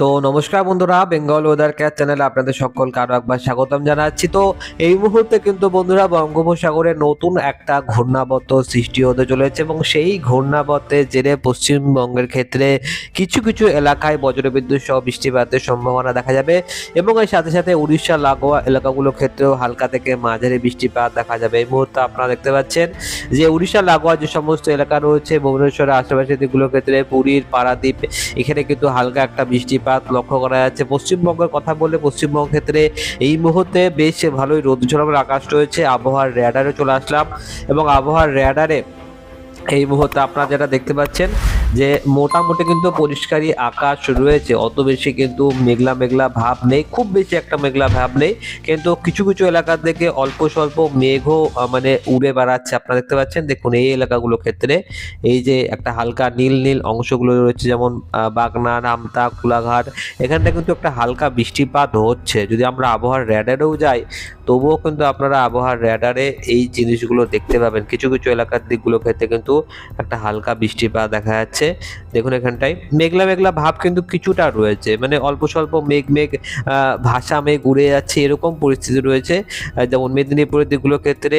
তো নমস্কার বন্ধুরা বেঙ্গল ওয়েদার ক্যাচ চ্যানেলে আপনাদের সকলকে আরও একবার স্বাগতম জানাচ্ছি। তো এই মুহূর্তে কিন্তু বন্ধুরা বঙ্গোপসাগরে নতুন একটা ঘূর্ণাবর্ত সৃষ্টি হতে চলেছে এবং সেই ঘূর্ণাবর্তের জেরে পশ্চিমবঙ্গের ক্ষেত্রে কিছু কিছু এলাকায় বজ্রবিদ্যুৎ সহ বৃষ্টিপাতের সম্ভাবনা দেখা যাবে এবং এর সাথে সাথে উড়িষ্যা লাগোয়া এলাকাগুলোর ক্ষেত্রেও হালকা থেকে মাঝারি বৃষ্টিপাত দেখা যাবে। এই মুহূর্তে আপনারা দেখতে পাচ্ছেন যে উড়িষ্যা লাগোয়া যে সমস্ত এলাকা রয়েছে, ভুবনেশ্বরের আশেপাশে দিকগুলোর ক্ষেত্রে পুরীর পারাদ্বীপ, এখানে কিন্তু হালকা একটা বৃষ্টিপাত লক্ষ্য করা যাচ্ছে। পশ্চিমবঙ্গের কথা বললে পশ্চিমবঙ্গ ক্ষেত্রে এই মুহূর্তে বেশ ভালোই রোদ ঝরমের আকাশ রয়েছে, আবহাওয়ার র্যাডারে চলে আসলাম এবং আবহাওয়ার র্যাডারে এই মুহূর্তে আপনারা যেটা দেখতে পাচ্ছেন যে মোটামুটি কিন্তু পরিষ্কারই আকাশ রয়েছে। অত বেশি কিন্তু মেঘলা মেঘলা ভাব নেই, খুব বেশি একটা মেঘলা ভাব নেই। কিন্তু কিছু কিছু এলাকার থেকে অল্প স্বল্প মেঘও মানে উড়ে বেড়াচ্ছে। আপনারা দেখতে পাচ্ছেন, দেখুন এই এলাকাগুলোর ক্ষেত্রে। এই যে একটা হালকা নীল নীল অংশগুলো রয়েছে, যেমন বাগনা, রামতা, কুলাঘাট। এখানটা কিন্তু একটা হালকা বৃষ্টিপাত হচ্ছে। যদি আমরা আবহাওয়ার র্যাডারেও যাই, তবুও কিন্তু আপনারা আবহাওয়ার র্যাডারে এই জিনিসগুলো দেখতে পাবেন। কিছু কিছু এলাকার দিকগুলো ক্ষেত্রে কিন্তু একটা হালকা বৃষ্টিপাত দেখা যাচ্ছে। দেখুন এখানটায়। মেঘলা মেঘলা ভাব কিন্তু কিছুটা রয়েছে। মানে অল্প স্বল্প মেঘ মেঘ ভাসা মেঘ উড়ে যাচ্ছে, এরকম পরিস্থিতি রয়েছে। যেমন মেদিনীপুরের দিকগুলোর ক্ষেত্রে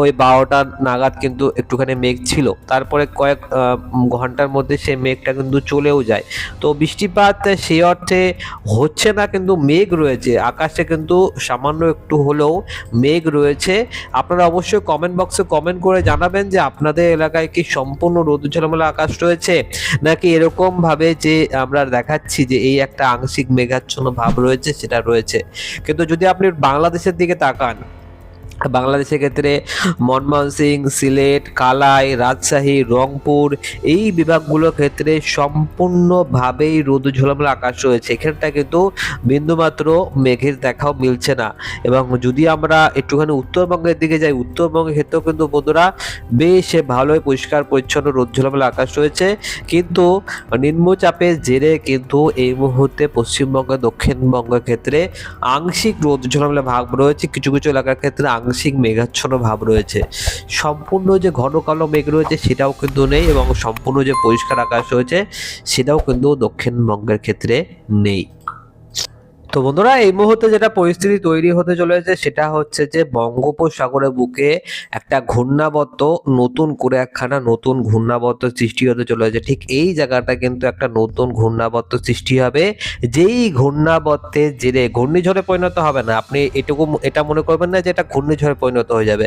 ওই বারোটা নাগাদ কিন্তু একটুখানি মেঘ ছিল। তারপরে কয়েক ঘণ্টার মধ্যে সেই মেঘটা কিন্তু চলেও যায়। তো বৃষ্টিপাত সেই অর্থে হচ্ছে না কিন্তু মেঘ রয়েছে। আকাশে কিন্তু সামান্য একটু হলেও মেঘ রয়েছে। আপনারা অবশ্যই কমেন্ট বক্সে কমেন্ট করে জানাবেন যে আপনাদের এলাকায় কি সম্পূর্ণ রোদ ঝলমলে আকাশ রয়েছে। নাকি এরকম ভাবে যে আমরা দেখাচ্ছি যে এই একটা আংশিক মেঘাচ্ছন্ন ভাব রয়েছে, সেটা রয়েছে। কিন্তু যদি আপনি বাংলাদেশের দিকে তাকান বাংলাদেশের ক্ষেত্রে মনমোহন সিং, সিলেট, কালাই, রাজশাহী, রংপুর, এই বিভাগগুলোর ক্ষেত্রে সম্পূর্ণভাবেই রোদ ঝোলামেলা আকাশ রয়েছে। এখানটা কিন্তু বিন্দুমাত্র মেঘের দেখাও মিলছে না। এবং যদি আমরা একটুখানি উত্তরবঙ্গের দিকে যাই, উত্তরবঙ্গের ক্ষেত্রেও কিন্তু বন্ধুরা বেশ ভালোই পরিষ্কার, পরিচ্ছন্ন রোদ ঝোলামেলা আকাশ রয়েছে। কিন্তু নিম্নচাপের জেরে কিন্তু এই মুহূর্তে পশ্চিমবঙ্গ, দক্ষিণবঙ্গের ক্ষেত্রে আংশিক রোদ ঝোলামেলা ভাগ রয়েছে। কিছু কিছু এলাকার ক্ষেত্রে আংশিক মেঘাচ্ছন্ন ভাব রয়েছে। সম্পূর্ণ যে ঘন কালো মেঘ রয়েছে সেটাও কিন্তু নেই এবং সম্পূর্ণ যে পরিষ্কার আকাশ রয়েছে সেটাও কিন্তু দক্ষিণবঙ্গের ক্ষেত্রে নেই। তো বন্ধুরা, এই মুহূর্তে যেটা পরিস্থিতি তৈরি হতে চলেছে সেটা হচ্ছে যে বঙ্গোপসাগরের বুকে একটা ঘূর্ণাবর্ত, নতুন করে একখানা নতুন ঘূর্ণাবর্ত সৃষ্টি হতে চলেছে। ঠিক এই জায়গাটা কিন্তু একটা নতুন ঘূর্ণাবর্ত সৃষ্টি হবে। যেই ঘূর্ণাবর্তের জেরে ঘূর্ণিঝড়ে পরিণত হবে না, আপনি এটুকু এটা মনে করবেন না যে এটা ঘূর্ণিঝড়ে পরিণত হয়ে যাবে।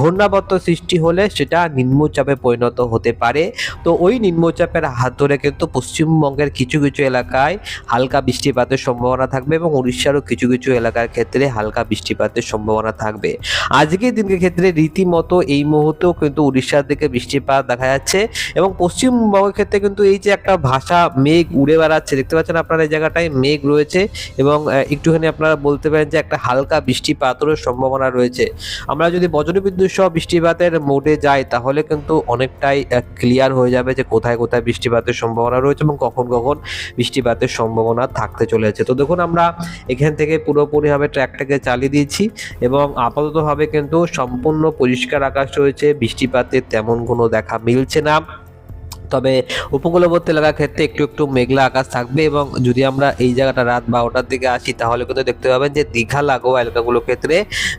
ঘূর্ণাবর্ত সৃষ্টি হলে সেটা নিম্নচাপে পরিণত হতে পারে। তো ওই নিম্নচাপের হাত ধরে কিন্তু পশ্চিমবঙ্গের কিছু কিছু এলাকায় হালকা বৃষ্টিপাতের সম্ভাবনা থাকবে এবং উড়িষ্যারও কিছু কিছু এলাকার ক্ষেত্রে হালকা বৃষ্টিপাতের সম্ভাবনা থাকবে। আজকের দিনের ক্ষেত্রে রীতিমতো এই মুহূর্তেও কিন্তু উড়িষ্যার দিকে বৃষ্টিপাত দেখা যাচ্ছে এবং পশ্চিমবঙ্গের ক্ষেত্রে কিন্তু এই যে একটা ভাষা মেঘ উড়ে বেড়াচ্ছে, দেখতে পাচ্ছেন আপনারা এই জায়গাটায় মেঘ রয়েছে এবং একটুখানি আপনারা বলতে পারেন যে একটা হালকা বৃষ্টিপাতেরও সম্ভাবনা রয়েছে। আমরা যদি বজ্রবিদ্যুৎ সহ বৃষ্টিপাতের মোডে যাই, তাহলে কিন্তু অনেকটাই ক্লিয়ার হয়ে যাবে যে কোথায় কোথায় বৃষ্টিপাতের সম্ভাবনা রয়েছে এবং কখন কখন বৃষ্টিপাতের সম্ভাবনা থাকতে চলেছে। তো দেখুন আমরা এখান থেকে পুরোপুরিভাবে ট্র্যাকটাকে চালিয়ে দিয়েছি এবং আপাততভাবে কিন্তু সম্পূর্ণ পরিষ্কার আকাশ রয়েছে, বৃষ্টিপাতের তেমন কোনো দেখা মিলছে না। তবে উপকূলবর্তী এলাকার ক্ষেত্রে একটু একটু মেঘলা আকাশ থাকবে এবং যদি আমরা এই জায়গাটা রাত বারোটার দিকে আসি, তাহলে কিন্তু দেখতে পাবেন যে দীঘা লাগোয়া এলাকাগুলোর ক্ষেত্রে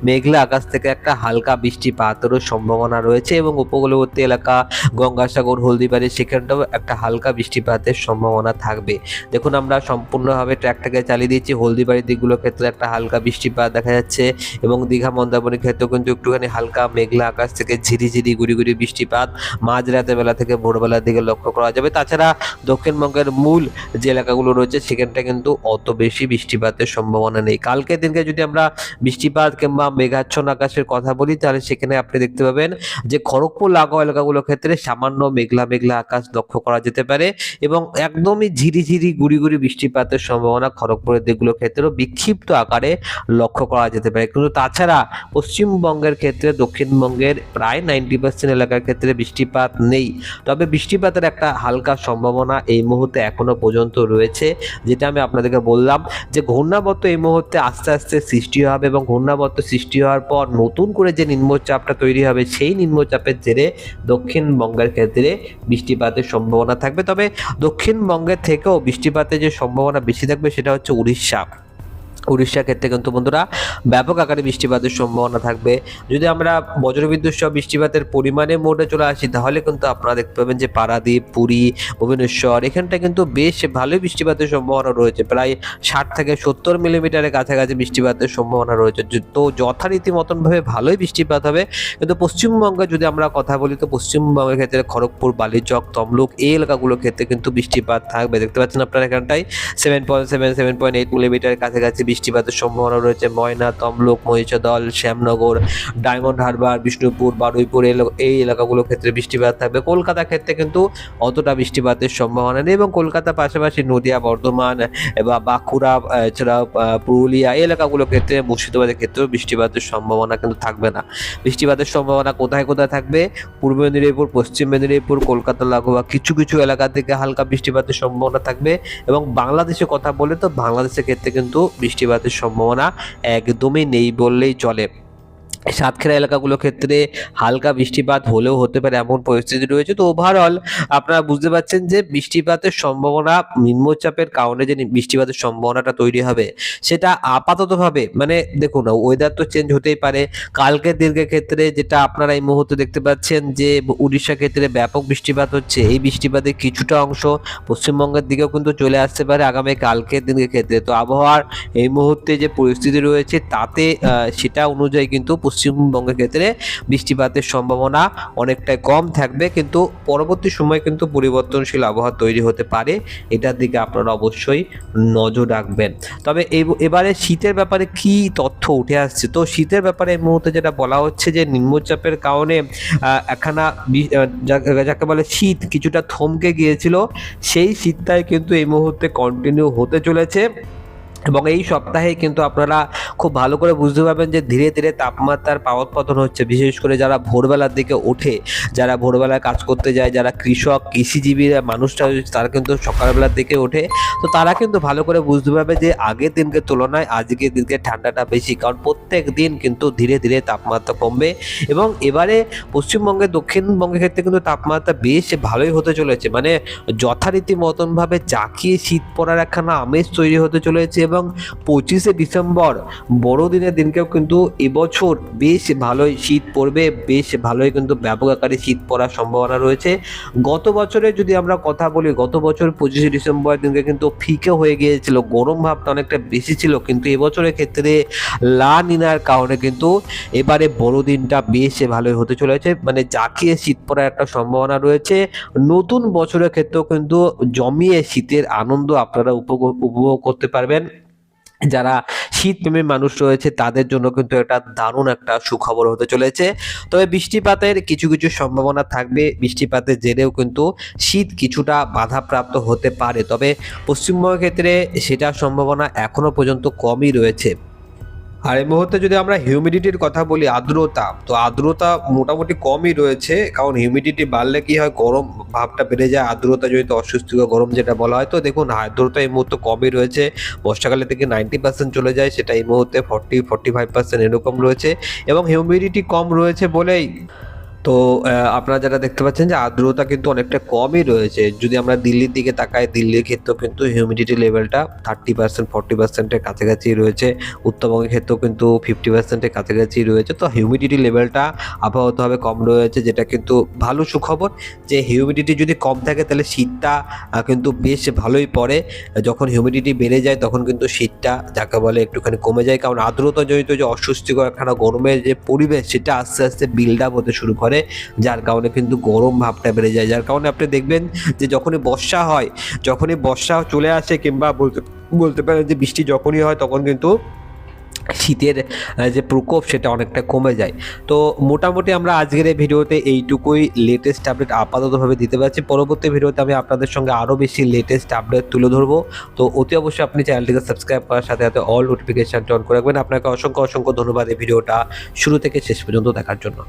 মেঘলা আকাশ থেকে একটা হালকা বৃষ্টিপাতেরও সম্ভাবনা রয়েছে এবং উপকূলবর্তী এলাকা, গঙ্গাসাগর, হলদিবাড়ি, সেখানটাও একটা হালকা বৃষ্টিপাতের সম্ভাবনা থাকবে। দেখুন, আমরা সম্পূর্ণভাবে ট্র্যাকটাকে চালিয়ে দিয়েছি। হলদিবাড়ির দিকগুলোর ক্ষেত্রে একটা হালকা বৃষ্টিপাত দেখা যাচ্ছে এবং দীঘা, মন্দারমণির ক্ষেত্রেও কিন্তু একটুখানি হালকা মেঘলা আকাশ থেকে ঝিরিঝিরি গুড়ি গুড়ি বৃষ্টিপাত মাঝরাতে বেলা থেকে ভোরবেলার দিকে লক্ষ্য করা যাবে। তাছাড়া দক্ষিণবঙ্গের মূল যে এলাকাগুলো রয়েছে, সেখানটা কিন্তু অত বেশি বৃষ্টিপাতের সম্ভাবনা নেই। কালকে দিনকে যদি আমরা বৃষ্টিপাত কিংবা মেঘাচ্ছন্ন আকাশের কথা বলি, তাহলে সেখানে আপনি দেখতে পাবেন যে খড়গপুর লাগোয়া এলাকাগুলোর ক্ষেত্রে সামান্য মেঘলা মেঘলা আকাশ লক্ষ্য করা যেতে পারে এবং একদমই ঝিরিঝিরি গুড়ি গুড়ি বৃষ্টিপাতের সম্ভাবনা খড়গপুরের দিকগুলোর ক্ষেত্রেও বিক্ষিপ্ত আকারে লক্ষ্য করা যেতে পারে। কিন্তু তাছাড়া পশ্চিমবঙ্গের ক্ষেত্রে দক্ষিণবঙ্গের প্রায় নাইনটি পার্সেন্ট এলাকার ক্ষেত্রে বৃষ্টিপাত নেই। তবে বৃষ্টিপাত বৃষ্টিপাতের একটা হালকা সম্ভাবনা এই মুহূর্তে এখনও পর্যন্ত রয়েছে, যেটা আমি আপনাদেরকে বললাম যে ঘূর্ণাবর্ত এই মুহূর্তে আস্তে আস্তে সৃষ্টি হবে এবং ঘূর্ণাবর্ত সৃষ্টি হওয়ার পর নতুন করে যে নিম্নচাপটা তৈরি হবে, সেই নিম্নচাপের জেরে দক্ষিণবঙ্গের ক্ষেত্রে বৃষ্টিপাতের সম্ভাবনা থাকবে। তবে দক্ষিণবঙ্গের থেকেও বৃষ্টিপাতের যে সম্ভাবনা বেশি থাকবে সেটা হচ্ছে উড়িষ্যা। উড়িষ্যার ক্ষেত্রে কিন্তু বন্ধুরা ব্যাপক আকারে বৃষ্টিপাতের সম্ভাবনা থাকবে। যদি আমরা বজ্রবিদ্যুৎ সহ বৃষ্টিপাতের পরিমাণে মোডে চলে আসি, তাহলে কিন্তু আপনারা দেখতে পাবেন যে পারাদ্বীপ, পুরী, ভুবনেশ্বর এখানটা কিন্তু বেশ ভালোই বৃষ্টিপাতের সম্ভাবনা রয়েছে। প্রায় ষাট থেকে সত্তর মিলিমিটারের কাছাকাছি বৃষ্টিপাতের সম্ভাবনা রয়েছে। তো যথারীতি মতনভাবে ভালোই বৃষ্টিপাত হবে। কিন্তু পশ্চিমবঙ্গে যদি আমরা কথা বলি, তো পশ্চিমবঙ্গের ক্ষেত্রে খড়গপুর, বালিচক, তমলুক এই এলাকাগুলোর ক্ষেত্রে কিন্তু বৃষ্টিপাত থাকবে। দেখতে পাচ্ছেন আপনারা এখানটায় seven point seven seven point eight মিলিমিটারের কাছাকাছি বৃষ্টিপাতের সম্ভাবনা রয়েছে। ময়না, তমলুক, মহিষাদল, শ্যামনগর, ডায়মন্ড হারবার, বিষ্ণুপুর, বারুইপুর এই এলাকাগুলোর ক্ষেত্রে বৃষ্টিপাত থাকবে। কলকাতার ক্ষেত্রে কিন্তু অতটা বৃষ্টিপাতের সম্ভাবনা নেই এবং কলকাতার পাশাপাশি নদিয়া, বর্ধমান বা বাঁকুড়া, এছাড়াও পুরুলিয়া এই এলাকাগুলোর ক্ষেত্রে মুর্শিদাবাদের ক্ষেত্রেও বৃষ্টিপাতের সম্ভাবনা কিন্তু থাকবে না। বৃষ্টিপাতের সম্ভাবনা কোথায় কোথায় থাকবে? পূর্ব মেদিনীপুর, পশ্চিম মেদিনীপুর কলকাতা লাগোয়া কিছু কিছু এলাকা থেকে হালকা বৃষ্টিপাতের সম্ভাবনা থাকবে এবং বাংলাদেশে কথা বলে তো বাংলাদেশের ক্ষেত্রে কিন্তু বৃষ্টিপাতের সম্ভাবনা একদমই নেই বললেই চলে। সাতক্ষীরা এলাকাগুলোর ক্ষেত্রে হালকা বৃষ্টিপাত হলেও হতে পারে এমন পরিস্থিতি রয়েছে। তো ওভারঅল আপনারা বুঝতে পারছেন যে বৃষ্টিপাতের সম্ভাবনা নিম্নচাপের কারণে যে বৃষ্টিপাতের সম্ভাবনাটা তৈরি হবে, সেটা আপাততভাবে মানে দেখুন ওয়েদার তো চেঞ্জ হতেই পারে। কালকের দিনের ক্ষেত্রে যেটা আপনারা এই মুহূর্তে দেখতে পাচ্ছেন যে উড়িষ্যা ক্ষেত্রে ব্যাপক বৃষ্টিপাত হচ্ছে। এই বৃষ্টিপাতের কিছুটা অংশ পশ্চিমবঙ্গের দিকেও কিন্তু চলে আসতে পারে আগামী কালকের দিনের ক্ষেত্রে। তো আবহাওয়ার এই মুহূর্তে যে পরিস্থিতি রয়েছে, তাতে সেটা অনুযায়ী কিন্তু পশ্চিমবঙ্গের ক্ষেত্রে বৃষ্টিপাতের সম্ভাবনা অনেকটাই কম থাকবে, কিন্তু পরবর্তী সময় কিন্তু পরিবর্তনশীল আবহাওয়া তৈরি হতে পারে। এটার দিকে আপনারা অবশ্যই নজর রাখবেন। তবে এবারে শীতের ব্যাপারে কি তথ্য উঠে আসছে? তো শীতের ব্যাপারে এই মুহূর্তে যেটা বলা হচ্ছে যে, নিম্নচাপের কারণে একখানা যাকে বলে শীত কিছুটা থমকে গিয়েছিল। সেই শীতটাই কিন্তু এই মুহূর্তে কন্টিনিউ হতে চলেছে। এবং এই সপ্তাহে কিন্তু আপনারা খুব ভালো করে বুঝতে পারবেন যে ধীরে ধীরে তাপমাত্রার পাওয়ার পতন হচ্ছে। বিশেষ করে যারা ভোরবেলার দিকে ওঠে, যারা ভোরবেলায় কাজ করতে যায়, যারা কৃষক, কৃষিজীবী মানুষরা তারা কিন্তু সকালবেলার দিকে ওঠে। তো তারা কিন্তু ভালো করে বুঝতে পারবে যে আগের দিনকে তুলনায় আজকের দিনকে ঠান্ডাটা বেশি, কারণ প্রত্যেক দিন কিন্তু ধীরে ধীরে তাপমাত্রা কমবে। এবং এবারে পশ্চিমবঙ্গে, দক্ষিণবঙ্গের ক্ষেত্রে কিন্তু তাপমাত্রা বেশ ভালোই হতে চলেছে। মানে যথারীতি মতনভাবে চাকিয়ে শীত পড়ার একখানা আমেজ তৈরি হতে চলেছে এবং পঁচিশে ডিসেম্বর বড়দিনের দিনকেও কিন্তু এবছর বেশ ভালোই শীত পড়বে, বেশ ভালোই কিন্তু ব্যাপক আকারে শীত পড়ার সম্ভাবনা রয়েছে। গত বছরে যদি আমরা কথা বলি, গত বছর পঁচিশে ডিসেম্বর দিনকে কিন্তু ফিকে হয়ে গিয়েছিল, গরম ভাবটা অনেকটা বেশি ছিল, কিন্তু এবছরের ক্ষেত্রে লা নিনার কারণে কিন্তু এবারে বড়দিনটা বেশ ভালোই হতে চলেছে। মানে জাকিয়ে শীত পড়ার একটা সম্ভাবনা রয়েছে। নতুন বছরের ক্ষেত্রেও কিন্তু জমিয়ে শীতের আনন্দ আপনারা উপভোগ করতে পারবেন। যারা শীতপ্রেমী মানুষ রয়েছে, তাদের জন্য কিন্তু এটা দারুণ একটা সুখবর হতে চলেছে। তবে বৃষ্টিপাতের কিছু কিছু সম্ভাবনা থাকবে। বৃষ্টিপাতের জেরেও কিন্তু শীত কিছুটা বাধাপ্রাপ্ত হতে পারে। তবে পশ্চিমবঙ্গের ক্ষেত্রে সেটার সম্ভাবনা এখনও পর্যন্ত কমই রয়েছে। আর এই মুহূর্তে যদি আমরা হিউমিডিটির কথা বলি, আর্দ্রতা, তো আর্দ্রতা মোটামুটি কমই রয়েছে, কারণ হিউমিডিটি বাড়লে কি হয়, গরম ভাবটা বেড়ে যায়, আর্দ্রতা জড়িত অস্বস্তিকর গরম যেটা বলা হয়, তো দেখুন আর্দ্রতা এই মুহূর্তে কমই রয়েছে, বর্ষাকালে থেকে নাইনটি পার্সেন্ট চলে যায়, সেটা এই মুহূর্তে ফর্টি ফর্টি ফাইভ পার্সেন্ট এরকম রয়েছে, এবং হিউমিডিটি কম রয়েছে বলেই তো আপনারা যারা দেখতে পাচ্ছেন যে আর্দ্রতা কিন্তু অনেকটা কমই রয়েছে, যদি আমরা দিল্লির দিকে তাকাই, দিল্লির ক্ষেত্রেও কিন্তু হিউমিডিটি লেভেলটা থার্টি পার্সেন্ট ফর্টি পার্সেন্টের কাছাকাছি রয়েছে উত্তরবঙ্গের ক্ষেত্রেও কিন্তু ফিফটি পার্সেন্টের কাছাকাছি রয়েছে, তো হিউমিডিটি লেভেলটা আবহাওয়াতভাবে কম রয়েছে, যেটা কিন্তু ভালো সুখবর, যে হিউমিডিটি যদি কম থাকে, তাহলে শীতটা কিন্তু বেশ ভালোই পড়ে, যখন হিউমিডিটি বেড়ে যায়, তখন কিন্তু শীতটা যাকে বলে একটুখানি কমে যায়, কারণ আর্দ্রতা জড়িত যে অস্বস্তিকর একখানা গরমের যে পরিবেশ, সেটা আস্তে আস্তে বিল্ড আপ হতে শুরু করে যার কারণে কিন্তু গরম ভাবটা বেড়ে যায়। যার কারণে আপনি দেখবেন যে যখনই বর্ষা হয়, যখনই বর্ষা চলে আসে কিংবা বলতে বলতে পারেন যে বৃষ্টি যখনই হয়, তখন কিন্তু শীতের যে প্রকোপ সেটা অনেকটা কমে যায়। তো মোটামুটি আমরা আজকের এই ভিডিওতে এইটুকুই লেটেস্ট আপডেট আপাততভাবে দিতে পারছি। পরবর্তী ভিডিওতে আমি আপনাদের সঙ্গে আরও বেশি লেটেস্ট আপডেট তুলে ধরবো। তো অতি অবশ্যই আপনি চ্যানেলটিকে সাবস্ক্রাইব করার সাথে সাথে অল নোটিফিকেশানটা অন করে রাখবেন। আপনাকে অসংখ্য অসংখ্য ধন্যবাদ এই ভিডিওটা শুরু থেকে শেষ পর্যন্ত দেখার জন্য।